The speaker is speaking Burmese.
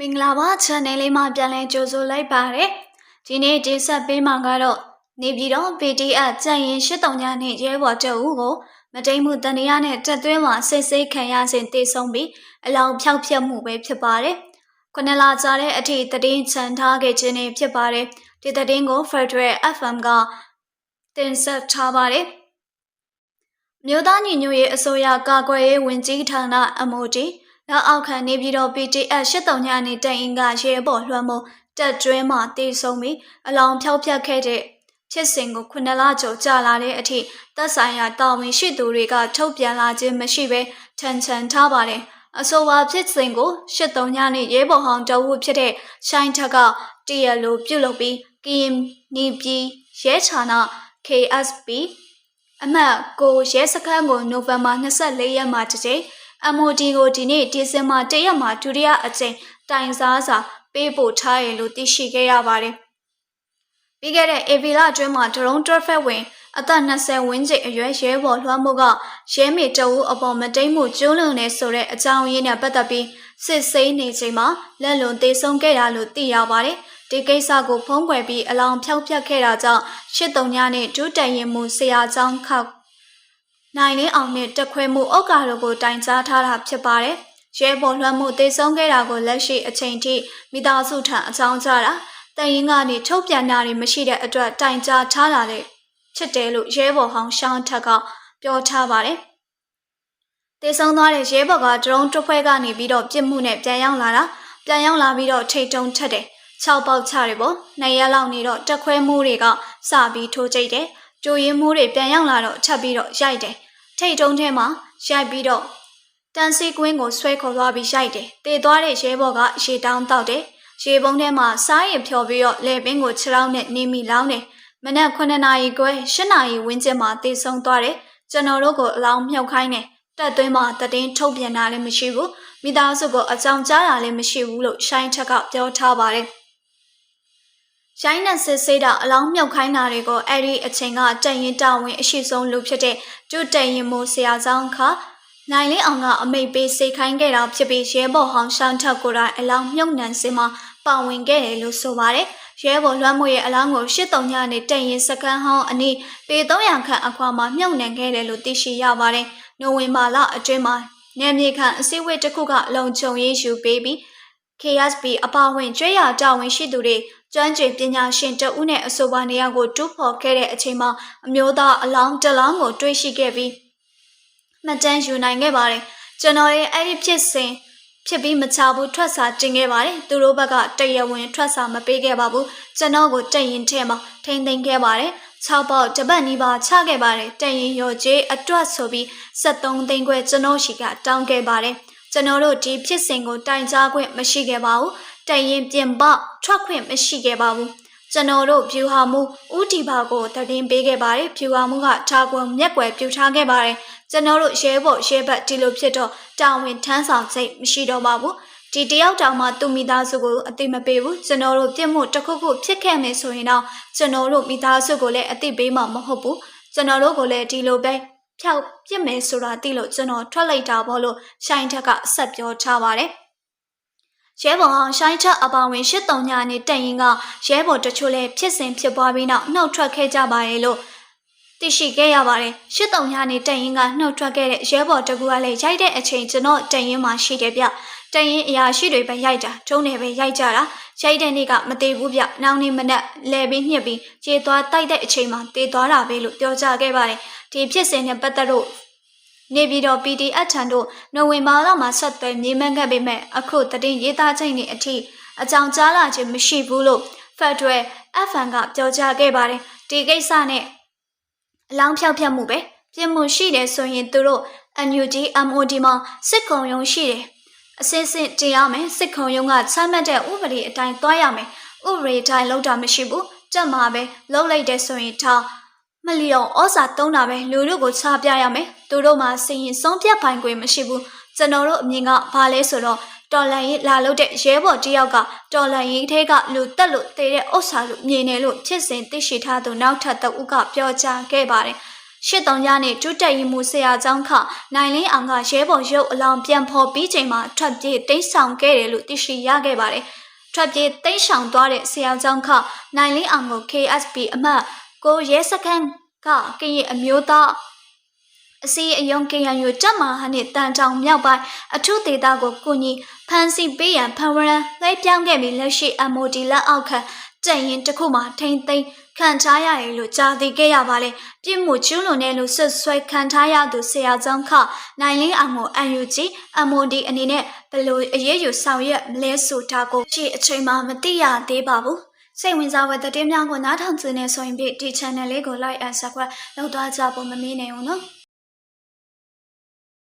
မင်္ဂလာပါ channel လေးမှာပြန်လည်ကြိုဆိုလိုက်ပါတယ်ဒီနေ့တင်ဆက်ပေးမှာကတော့နေပြည်တော် PDF ကြံရင်83ညနဲ့ရဲဘော်တအုပ်ကိုမတိမ်မှုတန်တရားနဲ့တက်သွင်းမှာစိတ်စိတ်ခံရစဉ်တည်ဆုံးပြီးအလောင်းဖြောက်ဖြက်မှုပဲဖြစ်ပါတယ်ခုနလာကြတဲ့အထိတည်င်းချန်ထားခဲ့ခြင်းနဲ့ဖြစ်ပါတယ်ဒီတည်င်းကို Federal FM ကတင်ဆက်ထားပါတယ်မြို့သားညီညွတ်ရေးအစိုးရကာကွယ်ရေးဝန်ကြီးဌာန MOD နောက်အောက်ခံနေပြည်တော် PTS 83ညနေတိုင်အင်ကရဲဘော်လွှမ်းမိုးတက်ကျွဲမှတည်ဆုံးပြီးအလောင်းဖြောက်ဖြတ်ခဲ့တဲ့ဖြစ်စဉ်ကိုခုနှစ်လကျော်ကြာလာတဲ့အထိသက်ဆိုင်ရာတာဝန်ရှိသူတွေကထုတ်ပြန်လာခြင်းမရှိဘဲထန်ချန်ထားပါတယ်အဆိုပါဖြစ်စဉ်ကို83ညနေရဲဘော်ဟောင်းတအုပ်ဖြစ်တဲ့ရှိုင်းထက်ကတရလိုပြုတ်လုပ်ပြီးကရင်နီပြည်ရဲဌာန KSP အမှတ်ကိုရဲစခန်းကိုနိုဝင်ဘာ24ရက်မှာတစ်ကြိမ် MOD ကိုဒီနေ့ဒီဇင်ဘာ1ရက်မှာဒုတိယအကြိမ်တိုင်စားစာပေးပို့ထားရလို့သိရှိခဲ့ရပါတယ်။ပြီးခဲ့တဲ့ AV လအတွင်းမှာဒရုန်းတွက်ဖက်ဝင်အသက်20ဝန်းကျင်အရွယ်ရဲဘော်လွှမ်းမှုကရဲမေတအုပ်အပေါ်မတိမ်မှုကျူးလွန်နေဆိုတဲ့အကြောင်းရင်းနဲ့ပတ်သက်ပြီးစစ်ဆေးနေချိန်မှာလက်လွန်သေးဆုံးခဲ့တာလို့သိရပါတယ်။ဒီကိစ္စကိုဖုံးကွယ်ပြီးအလောင်းဖြောက်ပြက်ခဲ့တာကြောင့်ရှစ်တုံညနဲ့ဒုတန်ရင်မှုဆရာကျောင်းခောက် နိုင်လင်းအောင်နဲ့တက်ခွဲမှုအောက်ကာတို့ကိုတိုင်ကြားထားတာဖြစ်ပါတယ်။ရဲဘော်လွှမ်းမှုတေဆုံးခဲ့တာကိုလက်ရှိအချိန်ထိမိသားစုထံအကြောင်းကြားတာတန်ရင်ကနေထုတ်ပြန်တာတွေမရှိတဲ့အတွက်တိုင်ကြားထားတာလေဖြစ်တယ်လို့ရဲဘော်ဟောင်းရှောင်းထက်ကပြောထားပါတယ်။တေဆုံးသွားတဲ့ရဲဘော်ကဒရုန်းတစ်ဖွဲကနေပြီးတော့ပြစ်မှုနဲ့ပြန်ရောက်လာတာပြန်ရောက်လာပြီးတော့ထိတ်တုံထက်တယ်။၆ပေါက်ချတယ်ပေါ့။နှစ်ရက်လောက်နေတော့တက်ခွဲမှုတွေကစပြီးထိုးကြိတ်တယ်။ ကြိုရင်မှုတွေပြန်ရောက်လာတော့ထပ်ပြီးတော့ရိုက်တယ်။ထိတ်တုံးထဲမှာရိုက်ပြီးတော့တန်စီကွင်းကိုဆွဲခေါ်သွားပြီးရိုက်တယ်။တေသွားတဲ့ရဲဘော်ကရေတောင်းတောက်တယ်။ရေပုံးထဲမှာစားရင်ဖြော်ပြီးတော့လေပင်ကိုခြေထောက်နဲ့နေမိလောင်းတယ်။မနက်9နာရီခွဲ10နာရီဝန်းကျင်မှာတေဆုံးသွားတယ်။ကျွန်တော်တို့ကိုအလောင်းမြှုပ်ခိုင်းတယ်။တက်သွင်းမှာတည်င်းထုတ်ပြန်တာလည်းမရှိဘူး။မိသားစုကိုအကြောင်းကြားတာလည်းမရှိဘူးလို့ရှိုင်းထက်ကပြောထားပါတယ်။ ရိုင်းနဲ့စစ်ဆေးတာအလောင်းမြုပ်ခိုင်းတာတွေကိုအဲ့ဒီအချိန်ကတန်ရင်တာဝန်အရှိဆုံးလူဖြစ်တဲ့ကျုတန်ရင်မိုးဆရာဆောင်ခနိုင်လင်းအောင်ကအမိတ်ပေးစိတ်ခိုင်းခဲ့တာဖြစ်ပြီးရဲဘော်ဟောင်းရှောင်းထက်ကိုယ်တိုင်အလောင်းမြုပ်နှံစင်မှာပါဝင်ခဲ့တယ်လို့ဆိုပါတယ်ရဲဘော်လွှမ်းမိုးရဲ့အလောင်းကိုရှစ်တုံညနဲ့တန်ရင်စကန်ဟောင်းအနီးပေ300ခန့်အခွာမှာမြုပ်နှံခဲ့တယ်လို့သိရှိရပါတယ်နိုဝင်ဘာလအတွင်းမှာနယ်မြေခံအစည်းအဝေးတစ်ခုကလုံခြုံရေးယူပေးပြီး KSP အပါဝင်ကျွဲရတာဝန်ရှိသူတွေကျွမ်းကျင်ပညာရှင်တဦးနဲ့အဆိုပါနေရာကိုတူးဖော်ခဲ့တဲ့အချိန်မှာအမျိုးသားအလောင်းတလောင်းကိုတွေ့ရှိခဲ့ပြီးမှတ်တမ်းယူနိုင်ခဲ့ပါတယ်ကျွန်တော်ရဲ့အဲ့ဒီဖြစ်စဉ်ဖြစ်ပြီးမချဘူးထွက်စာတင်ခဲ့ပါတယ်သူတို့ဘက်ကတရဝင်ထွက်စာမပေးခဲ့ပါဘူးကျွန်တော်ကိုတက်ရင်ထဲမှာထိမ့်သိမ်းခဲ့ပါတယ်6ပေါက်တပတ်နီးပါးချခဲ့ပါတယ်တရင်ရော်ကျေးအတွက်ဆိုပြီး73သိန်းခွဲကျွန်တော်ရှိကတောင်းခဲ့ပါတယ် ကျွန်တော်တို့ဒီဖြစ်စဉ်ကိုတိုင်ကြားခွင့်မရှိခဲ့ပါဘူးတရင်ပြင်ပထွက်ခွင့်မရှိခဲ့ပါဘူးကျွန်တော်တို့ဖြူဟာမှုဥတီဘာကိုတည်င်းပေးခဲ့ပါတယ်ဖြူဟာမှုကထားကွန်မျက်ွယ်ပြူထားခဲ့ပါတယ်ကျွန်တော်တို့ရဲဘော်ရဲဘက်ဒီလိုဖြစ်တော့တာဝန်ထမ်းဆောင်စိတ်မရှိတော့ပါဘူးဒီတယောက်တောင်မှသူ့မိသားစုကိုအသိမပေးဘူးကျွန်တော်တို့ပြစ်မှုတစ်ခုခုဖြစ်ခဲ့မယ်ဆိုရင်တော့ကျွန်တော်တို့မိသားစုကိုလည်းအသိပေးမှာမဟုတ်ဘူးကျွန်တော်တို့ကိုလည်းဒီလိုပဲ ဖြောက်ပြစ်မယ်ဆိုတာသိလို့ကျွန်တော်ထွက်လိုက်တာပေါ့လို့ရှိုင်းထက်ကဆက်ပြောထားပါတယ်ရဲဘော်ဟောင်းရှိုင်းချက်အပါဝင်ရှစ်တုံညာနဲ့တက်ရင်ကရဲဘော်တချို့လည်းဖြစ်စဉ်ဖြစ်ပွားပြီးနောက်နှုတ်ထွက်ခဲ့ကြပါရဲ့လို့သိရှိခဲ့ရပါတယ်ရှစ်တုံညာနဲ့တက်ရင်ကနှုတ်ထွက်ခဲ့တဲ့ရဲဘော်တကူကလည်းရိုက်တဲ့အချိန်ကျွန်တော်တက်ရင်မှရှိတယ်ဗျ တက်ရင်အရာရှိတွေပဲရိုက်တာထုံးတယ်ပဲရိုက်ကြတာရိုက်တဲ့နေ့ကမသေးဘူးဗျနောက်နေ့မနက်လဲပြီးညှစ်ပြီးကြေသွားတိုက်တဲ့အချိန်မှာတေသွားတာပဲလို့ပြောကြခဲ့ပါတယ်ဒီဖြစ်စဉ်နဲ့ပတ်သက်လို့နေပြည်တော် PDF ထံတို့နိုဝင်ဘာလမှာဆက်သွယ်မြေမှန်းခဲ့ပေမဲ့အခုတည်ရေးသားချိန်တွေအထိအကြောင်းကြားလာခြင်းမရှိဘူးလို့ Federal FN ကပြောကြားခဲ့ပါတယ်ဒီကိစ္စနဲ့အလောင်းဖြောက်ဖြတ်မှုပဲပြင်မှုရှိတယ်ဆိုရင်သူတို့ NUG MOD မှာစစ်ကုံရုံရှိတယ် အစစ်စစ်တင်ရမယ်စစ်ခုံရုံးကချမှတ်တဲ့ဥပဒေအတိုင်းသွားရမယ်ဥပဒေတိုင်းလောက်တာမရှိဘူးတက်မှာပဲလုံးလိုက်တဲ့ဆိုရင်ထားမလျော်ဩစာတုံးတာပဲလူတို့ကိုချပြရမယ်သူတို့မှစင်ရင်ဆုံးဖြတ်ပိုင်ခွင့်မရှိဘူးကျွန်တော်တို့အမြင်ကဘာလဲဆိုတော့တော်လန်ရေးလာလို့တဲ့ရဲဘော်တယောက်ကတော်လန်ရေးထဲကလူတက်လို့တေတဲ့ဥစ္စာလို့မြင်တယ်လို့ဖြစ်စဉ်သိရှိထားသူနောက်ထပ်တဦးကပြောကြားခဲ့ပါတယ် ရှစ်တောင်ရနဲ့ကျူးတက်ရင်မှုဆရာကျောင်းခနိုင်လင်းအောင်ကရဲဘော်ရုပ်အလောင်းပြန်ဖော်ပြီးချိန်မှာထွက်ပြေးတိတ်ဆောင်ခဲ့တယ်လို့သိရှိရခဲ့ပါတယ်။ထွက်ပြေးတိတ်ဆောင်သွားတဲ့ဆရာကျောင်းခနိုင်လင်းအောင်ကို KSP အမှတ်ကိုရဲစခန်းကကရင်အမျိုးသားအစီအယုံ KNU တက်မာဟနဲ့တန်တောင်မြောက်ပိုင်းအထုဒေတာကိုကုညီဖန်စီပေးရန်ဖန်ဝရန်လွှဲပြောင်းခဲ့ပြီးလက်ရှိ MOD လက်အောက်ခံ ကြံရင်တစ်ခုမှထိမ့်သိမ်းခံထားရတယ်လို့ကြားသိခဲ့ရပါလေပြစ်မှုကျူးလွန်တယ်လို့ဆွဆွဲခံထားရသူဆရာကျောင်းခနိုင်လင်းအောင်ကို UNG MOD အနေနဲ့ဘယ်လိုအရေးယူဆောင်ရွက်မလဲဆိုတာကိုရှေ့အချိန်မှမသိရသေးပါဘူးစိတ်ဝင်စားတဲ့တဲ့များကိုနားထောင်ကြနေဆိုရင်ဒီ channel လေးကို like and subscribe လုပ်သွားကြဖို့မမေ့နိုင်ဘူးနော်